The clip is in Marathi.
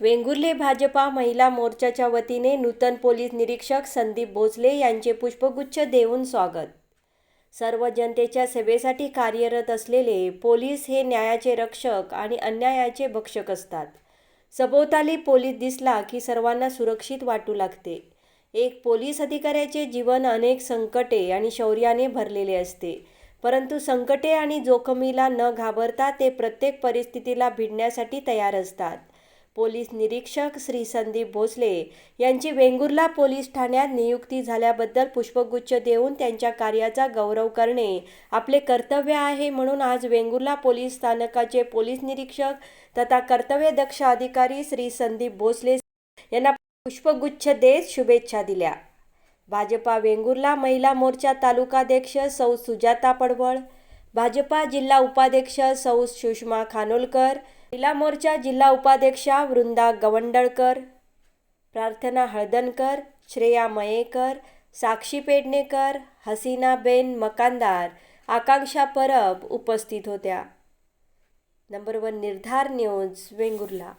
वेंगुर्ले भाजपा महिला मोर्चाच्या वतीने नूतन पोलीस निरीक्षक संदीप भोसले यांचे पुष्पगुच्छ देऊन स्वागत. सर्व जनतेच्या सेवेसाठी कार्यरत असलेले पोलीस हे न्यायाचे रक्षक आणि अन्यायाचे भक्षक असतात. सभोवताली पोलीस दिसला की सर्वांना सुरक्षित वाटू लागते. एक पोलीस अधिकाऱ्याचे जीवन अनेक संकटे आणि शौर्याने भरलेले असते. परंतु संकटे आणि जोखमीला न घाबरता ते प्रत्येक परिस्थितीला भिडण्यासाठी तयार असतात. पोलीस निरीक्षक श्री संदीप भोसले यांची वेंगुर्ला पोलीस ठाण्यात नियुक्ती झाल्याबद्दल पुष्पगुच्छ देऊन त्यांच्या कार्याचा गौरव करणे आपले कर्तव्य आहे म्हणून आज वेंगुर्ला पोलीस स्थानकाचे पोलीस निरीक्षक तथा कर्तव्यदक्ष अधिकारी श्री संदीप भोसले यांना पुष्पगुच्छ देत शुभेच्छा दिल्या. भाजपा वेंगुर्ला महिला मोर्चा तालुकाध्यक्ष सौ सुजाता पडवळ भाजपा जिल्हा उपाध्यक्ष सौ सुषमा खानोलकर महिला मोर्चा जिल्हा उपाध्यक्षा वृंदा गवंडळकर प्रार्थना हळदणकर श्रेया मयेकर साक्षी पेडणेकर हसीनाबेन मकानदार आकांक्षा परब उपस्थित होत्या. Number one Nirdhar news Vengurla.